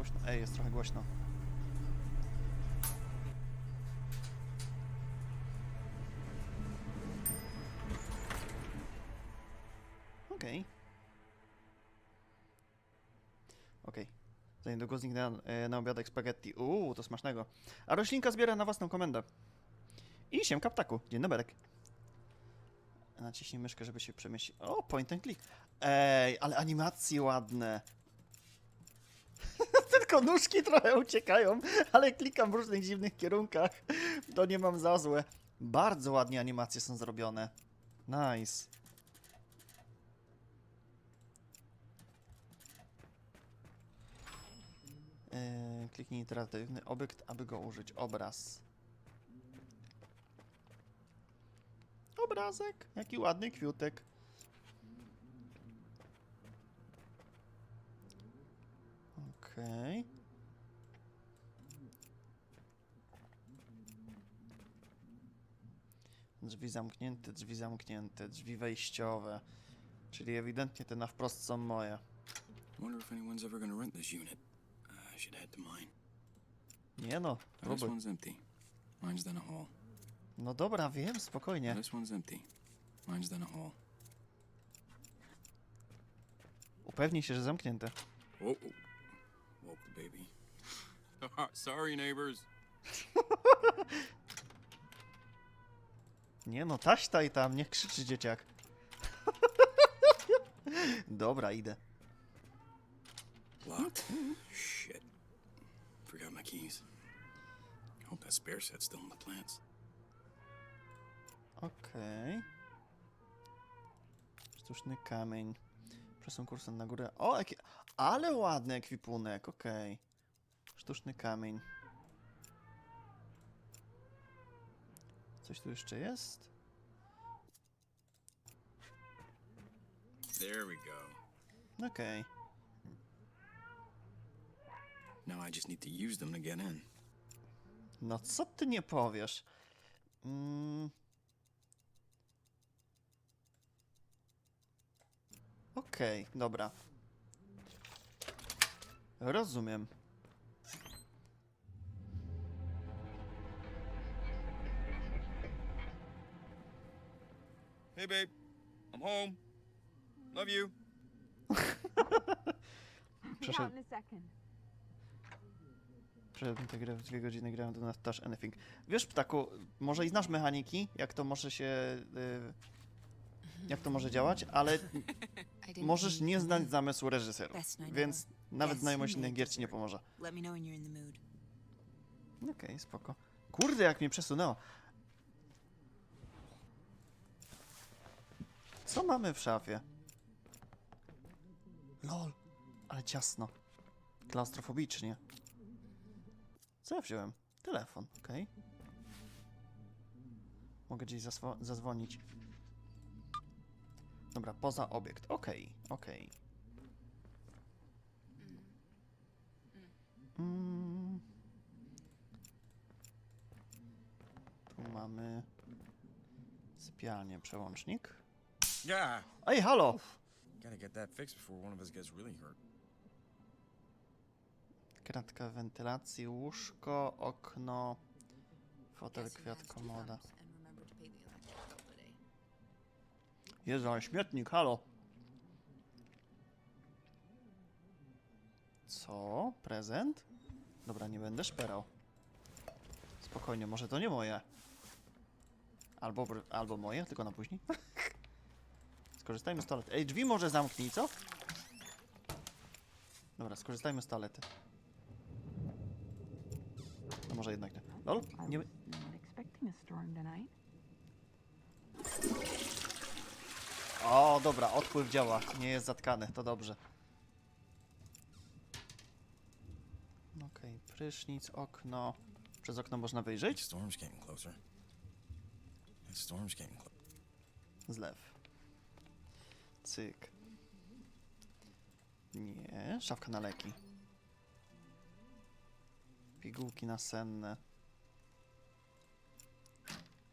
głośno? Ej, jest trochę głośno. Okej. Okej. Za niedługo zniknę e, na obiadek spaghetti. Uuu, to smacznego. A roślinka zbiera na własną komendę. I siemka ptaku. Dzień dobry. Naciśnij myszkę, żeby się przemieścić. O, point and click. Ej, ale animacje ładne. Tylko nóżki trochę uciekają, ale klikam w różnych dziwnych kierunkach. To nie mam za złe. Bardzo ładnie animacje są zrobione. Nice. Eee, kliknij interatywny obiekt, aby go użyć. Obraz. Obrazek. Jaki ładny kwiutek. Okej. Drzwi zamknięte, drzwi zamknięte, drzwi wejściowe. Czyli ewidentnie te na wprost są moje. Wonder if anyone's ever gonna rent this unit. I should head to mine. Nie no, Now, this próbuj. one's empty. Mine's down a hall. No dobra, wiem, spokojnie. Now, this one's empty. Mine's down a hall. Upewnij się, że zamknięte. Oh, oh. Baby. Sorry, neighbors. Nie no, taś taj tam, niech krzyczy dzieciak. Dobra, idę. Locked. Shit. Forgot my keys. Hope that spare set's still in the plants. Okej. Sztuczny kamień. Przesuń kursor na górę. O, jaki... ale ładny ekwipunek, okej. Sztuczny kamień. Coś tu jeszcze jest? There we go. Okej. Now I just need to use them to get in. No co ty nie powiesz? Mm. Okej, dobra. Rozumiem. Hey, babe. I'm home. Love you. Przeszedł, przeszedłem tę grę w dwie godziny, grałem do nas Touch Anything. Wiesz, ptaku, może i znasz mechaniki, jak to może się... Y, jak to może działać, ale możesz nie znać zamysłu reżyserów, więc nawet znajomość innych gier ci nie pomoże. Okej, spoko. Kurde, jak mnie przesunęło. Co mamy w szafie? Lol, ale ciasno. Klaustrofobicznie. Co ja wziąłem? Telefon, okej. Mogę gdzieś zaswo- zadzwonić. Dobra, poza obiekt. Okej, okej. Mm. Tu mamy sypialnię, przełącznik. Yeah, Ej, halo! gotta get that fixed before one of us gets really hurt. Kratka wentylacji, łóżko, okno, fotel, kwiat, komoda. Jezu, ale śmietnik, halo! Co? Prezent? Dobra, nie będę szperał. Spokojnie, może to nie moje. Albo, albo moje, tylko na później. Skorzystajmy z toalety. Ej, drzwi może zamknij, co? Dobra, skorzystajmy z toalety. No może jednak nie. Lol? Nie... O, dobra, odpływ działa. Nie jest zatkany, to dobrze. Okej, prysznic, okno. Przez okno można wyjrzeć? storm's getting closer. The storm's getting closer. Zlew. Cyk. Nie, szafka na leki. Pigułki nasenne.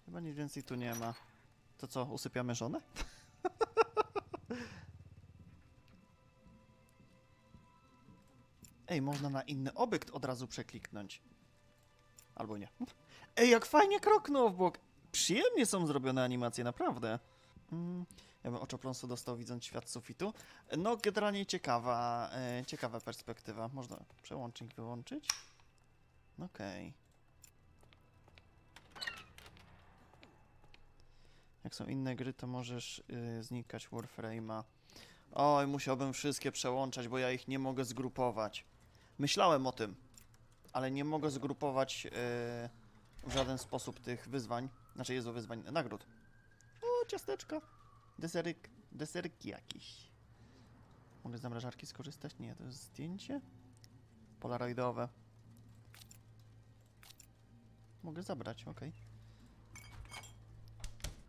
Chyba nic więcej tu nie ma. To co, usypiamy żonę? Ej, można na inny obiekt od razu przekliknąć. Albo nie. Ej, jak fajnie kroknął w bok. Przyjemnie są zrobione animacje, naprawdę. Mm, ja bym oczopląsu dostał widząc świat sufitu. No, generalnie ciekawa, e, ciekawa perspektywa. Można przełącznik wyłączyć? Okej. Jak są inne gry, to możesz y, znikać Warframe'a. Oj, musiałbym wszystkie przełączać, bo ja ich nie mogę zgrupować. Myślałem o tym, ale nie mogę zgrupować y, w żaden sposób tych wyzwań. Znaczy, jest wyzwań, nagród. O, ciasteczka. Deseryk, deserki jakieś. Mogę z zamrażarki skorzystać? Nie, to jest zdjęcie. Polaroidowe. Mogę zabrać, okej.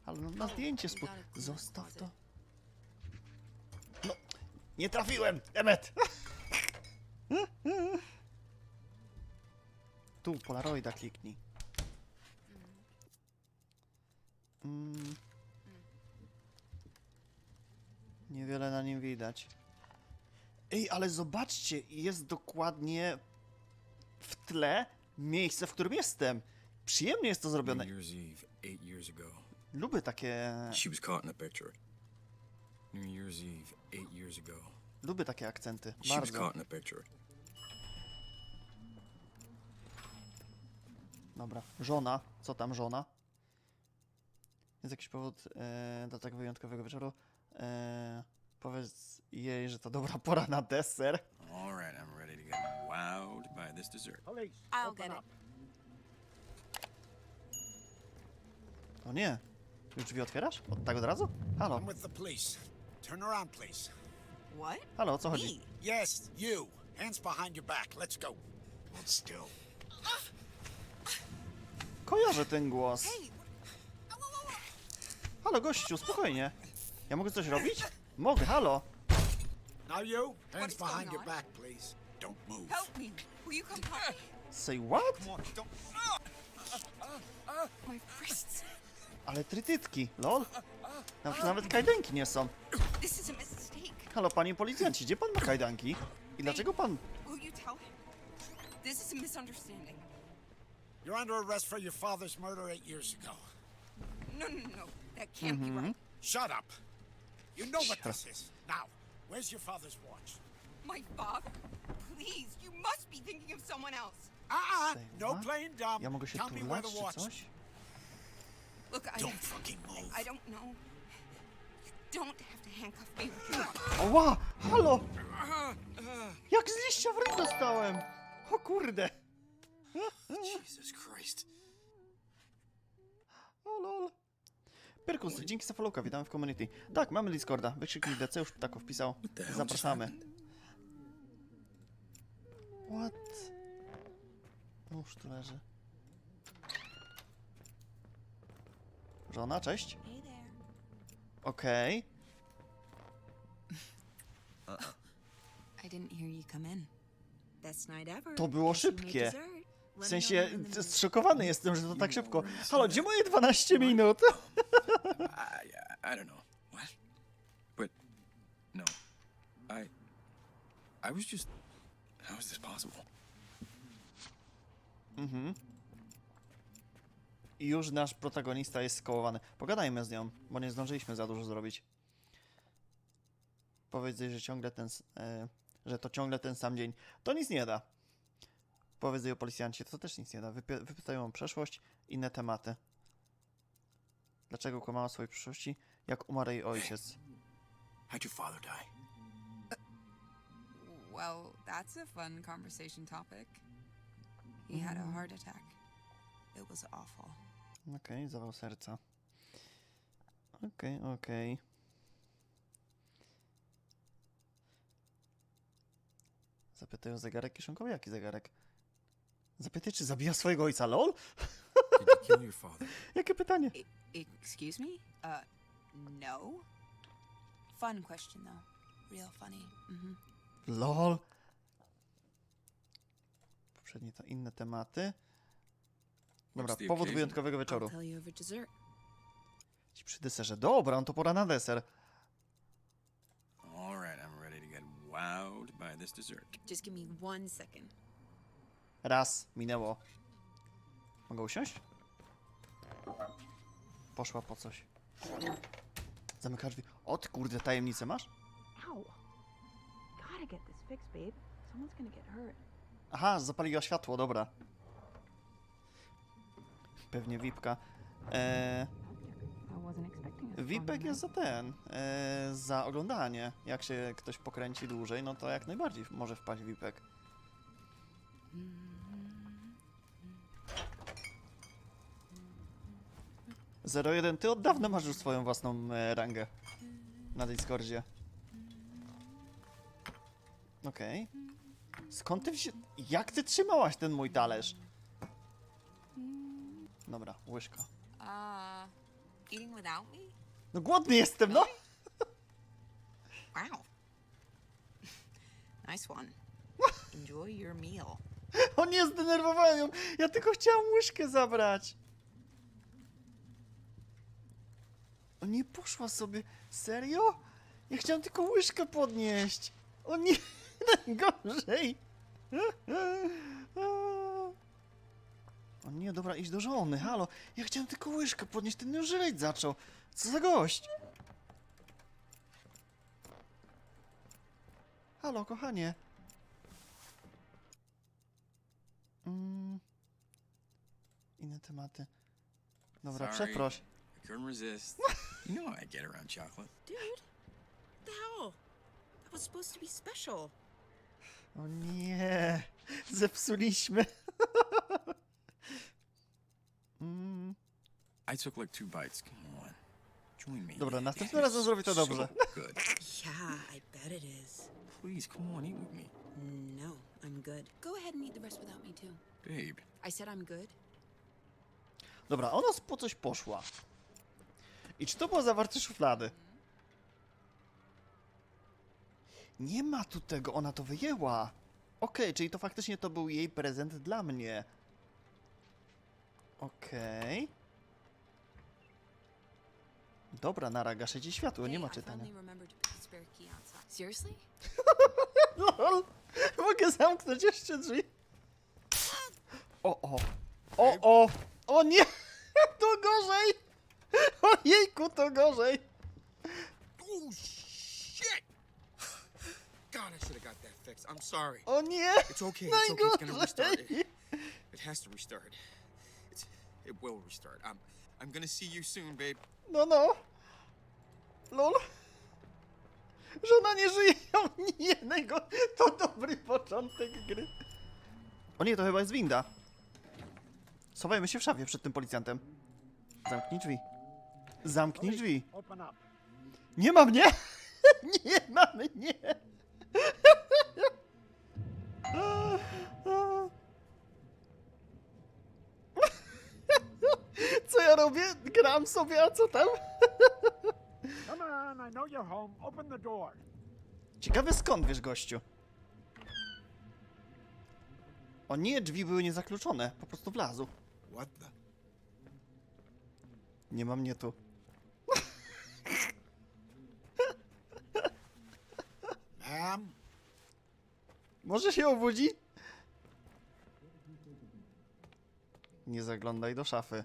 Ale no, na zdjęcie spój... Zostaw to. No, nie trafiłem! Emet! Tu, Polaroida kliknij. Mm. Niewiele na nim widać. Ej, ale zobaczcie, jest dokładnie w tle miejsce, w którym jestem. Przyjemnie jest to New zrobione. Year's Eve, eight years ago. Lubię takie, She was caught in a picture. New Year's Eve, eight years ago. lubię takie akcenty. She was Bardzo. caught in a picture. Dobra, żona. Co tam żona? Jest jakiś powód e, do tak wyjątkowego wieczoru. E, powiedz jej, że to dobra pora na deser. All right, I'm ready to get wowed by this dessert. I'll get it. O nie. Już drzwi otwierasz? Od tak od razu? Halo, I'm with the police. Turn around, please. What? halo, o co chodzi? Me? Yes, you. Hands behind your back. Let's go. Hold still. Kojarzę ten głos. Halo, gościu, spokojnie. Ja mogę coś robić? Mogę, halo. Now you. Hands behind your on? back, please. Don't move. Help me! Will you come help me? Say what? Come on, don't. My wrists. Ale trytytki, lol. Nawet, nawet kajdanki nie są. This is a mistake. Halo, panie policjanci, gdzie pan ma kajdanki? I dlaczego pan... Will you tell him? This is a misunderstanding. You're under arrest for your father's murder eight years ago. No, no, no. That can't be mm-hmm. right. Shut up. You know what Shut this is. Now, where's your father's watch? My father? Please, you must be thinking of someone else. Uh-uh. Say No playing dumb. Ja mogę się Tell me where the czy watch. coś? Look, I Don't fucking move. I don't know. You don't have to handcuff me if you want. Oła! Halo! Uh-huh. Jak z liścia w ryj dostałem! O kurde! Jesus Christ. O lol. Pyrkus, dzięki za followka, witamy w community. Tak, mamy Discorda. Wykrzyknik DC już tako wpisał. the hell just Zapraszamy. What? Nóż tu leży. Żona, cześć. Hey there. Okej. I didn't hear you come in. Best night ever. To było made szybkie. W sensie, zszokowany jestem, że to tak szybko. Halo, gdzie moje 12 minut? I, I don't know. What? But no, I, I was just. How is this possible? I już nasz protagonista jest skołowany. Pogadajmy z nią, bo nie zdążyliśmy za dużo zrobić. Powiedz jej, że ciągle ten, s- e, że to ciągle ten sam dzień. To nic nie da. Powiedz jej o policjancie, to też nic nie da. Wypy- wypytają o przeszłość, inne tematy. Dlaczego kłamała o swojej przyszłości? Jak umarł jej ojciec? How'd your father die? Well, that's a fun conversation topic. He had a heart attack. It was awful. Okej, zawał serca. Okej, okej. Zapytaj o zegarek kieszonkowy. Jaki zegarek? Zapytaj, czy zabija swojego ojca, lol? Did you kill your father? Jakie pytanie? E- excuse me? Uh, no. Fun question, though. Real funny. hmm LOL. Poprzednie to inne tematy. Dobra, What's the powód occasion? wyjątkowego I'll wieczoru. tell you over dessert. Ci Przy deserze. Dobra, no to pora na deser. All right, I'm ready to get wowed by this dessert. Just give me one second. Raz, minęło. Mogę usiąść? Poszła po coś. Zamykasz drzwi. Od kurde, tajemnicę masz? Aha, zapaliła światło, dobra. Pewnie Wipka. Eee, Wipek jest za ten, eee, za oglądanie. Jak się ktoś pokręci dłużej, no to jak najbardziej może wpaść Wipek. Hmm. 01, ty od dawna masz już swoją własną e, rangę na Discordzie. Okej. Skąd ty wzi... Jak ty trzymałaś ten mój talerz? Dobra, łyżka. Eating without me? No głodny jestem, no! Wow. nice one. Enjoy your meal. On jest zdenerwowany. Ja tylko chciałam łyżkę zabrać. Nie, poszła sobie. Serio? Ja chciałam tylko łyżkę podnieść. O nie, najgorzej. O nie, dobra, idź do żony, halo. Ja chciałem tylko łyżkę podnieść, ten już żreć zaczął. Co za gość? Halo, kochanie. Mm. Inne tematy. Dobra, Sorry. przeproś. I couldn't resist. you know how I get around chocolate. Dude, what the hell? That was supposed to be special. O nie, zepsuliśmy. mm. I took like two bites. Come on. Join me. Dobra, następnym razem zrobię to so dobrze. good. Yeah, I bet it is. Please, come on, eat with me. No, I'm good. Go ahead and eat the rest without me, too. Babe. I said I'm good. Dobra, ona po coś poszła. I czy to było zawarte szuflady? Nie ma tu tego, ona to wyjęła. Okej, czyli to faktycznie to był jej prezent dla mnie. Okej. Dobra, nara, gaszę ci światło, nie ma czytania. Seriously? LOL! Mogę zamknąć jeszcze drzwi? O, o. O, o! O nie! To gorzej! Ojejku, to gorzej! Oh, shit! God, I should have got that fixed. I'm sorry. O nie! It's okay. It's okay. It's gonna restart. It, it has to restart. It's, it will restart. I'm, I'm gonna see you soon, babe. No, no. Lol. Żona nie żyje. O nie, najgo... To dobry początek gry. O nie, to chyba jest winda. Schowajmy się w szafie przed tym policjantem. Zamknij drzwi. Zamknij drzwi. Nie ma mnie! Nie ma mnie! Co ja robię? Gram sobie, a co tam? Come on, I know you're home. Open the door. Ciekawe skąd wiesz, gościu? O nie, drzwi były niezakluczone. Po prostu wlazł. What the? Nie ma mnie tu. Może się obudzi? Nie zaglądaj do szafy.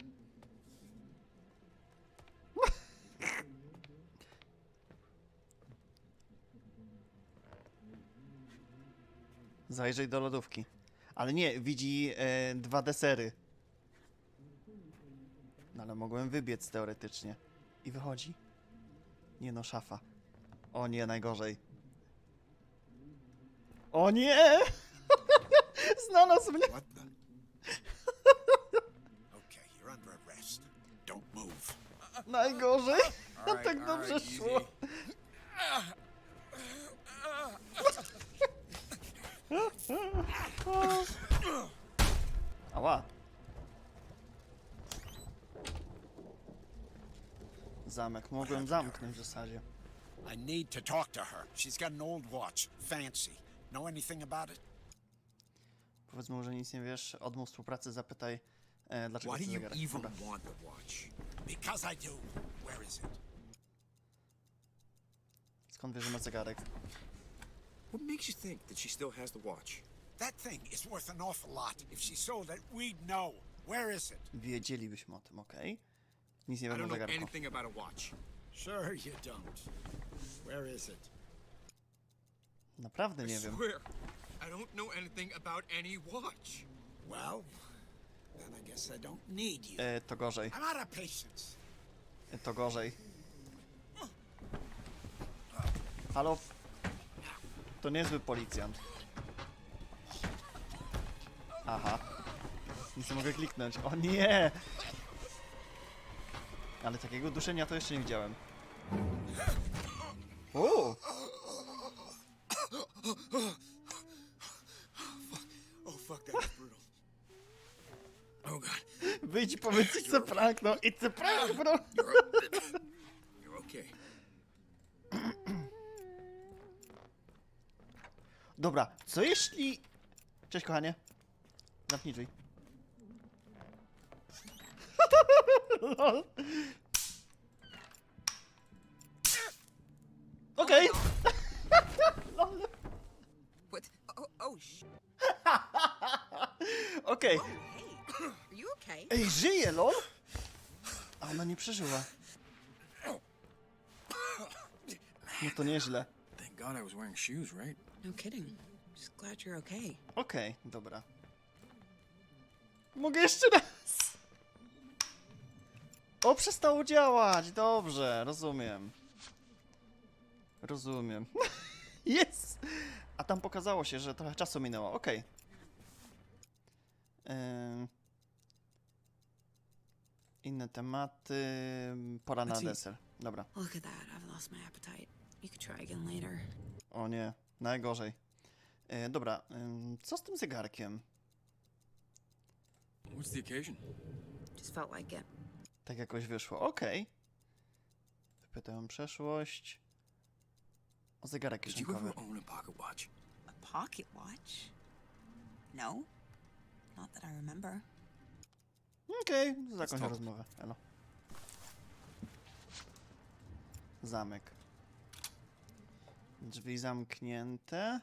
Zajrzyj do lodówki. Ale nie, widzi e, dwa desery. No ale mogłem wybiec teoretycznie. I wychodzi. Nie no, szafa. O nie, najgorzej. O nie! Znalazł mnie! What the? okay, you're under arrest. Don't move. Najgorzej! Right, tak dobrze szło. Ała. Zamek. Mogłem zamknąć w zasadzie. I need to talk to her. She's got an old watch. Fancy. Know anything about it? Powiedz mu, że nic nie wiesz. Odmów współpracy, zapytaj, e, dlaczego Why do chce you zegarek. even Dobra. want the watch? Because I do. Where is it? Skąd wiesz, że ma zegarek? What makes you think that she still has the watch? That thing is worth an awful lot. If she sold it, we'd know. Where is it? Wiedzielibyśmy o tym, okej? Nic nie I wiem o don't know zegarku. anything about a watch. Sure you don't. Where is it? Naprawdę nie wiem. swear, I don't know anything about any watch. Well, then I guess I don't need you. E, to gorzej. I'm out of patience. E, to gorzej. Halo? To niezły policjant. Aha. Nic nie mogę kliknąć. O nie! Ale takiego duszenia to jeszcze nie widziałem. O! Oh fuck, that was brutal. Oh god, Wyjdź i powiedz it's a prank, no it's a prank, bro! you're okay. Dobra, co jeśli... Cześć kochanie. Zamknij drzwi. Lol. Ej, żyje, lol? A ona nie przeżyła. No to nieźle. Thank God I was wearing shoes, right? No kidding. Just glad you're okay. Okej, dobra. Mogę jeszcze raz. O, przestało działać. Dobrze, rozumiem. Rozumiem. Jest! A tam pokazało się, że trochę czasu minęło. Okej. Inne tematy. Pora na deser. Dobra. Look at that. I've lost my appetite. You could try again later. O nie, najgorzej. E, dobra, ym, co z tym zegarkiem? What's the occasion? Just felt like it. Tak jakoś wyszło. Okej. Wypytałem przeszłość. O zegarek Did you kieszonkowy. ever own a pocket watch? A pocket watch? No. Not that I remember. Okej, zakończę talk. rozmowę. Elo. Zamek. Drzwi zamknięte.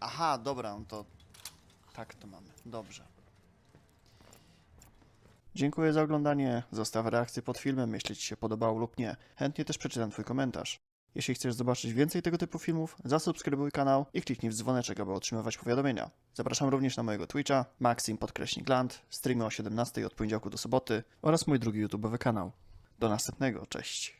Aha, dobra, no to tak to mamy. Dobrze. Dziękuję za oglądanie. Zostaw reakcję pod filmem, jeśli Ci się podobało lub nie. Chętnie też przeczytam Twój komentarz. Jeśli chcesz zobaczyć więcej tego typu filmów, zasubskrybuj kanał i kliknij w dzwoneczek, aby otrzymywać powiadomienia. Zapraszam również na mojego Twitcha, Maxim podkreśnik Land, streamy o 17 od poniedziałku do soboty oraz mój drugi YouTubeowy kanał. Do następnego, cześć.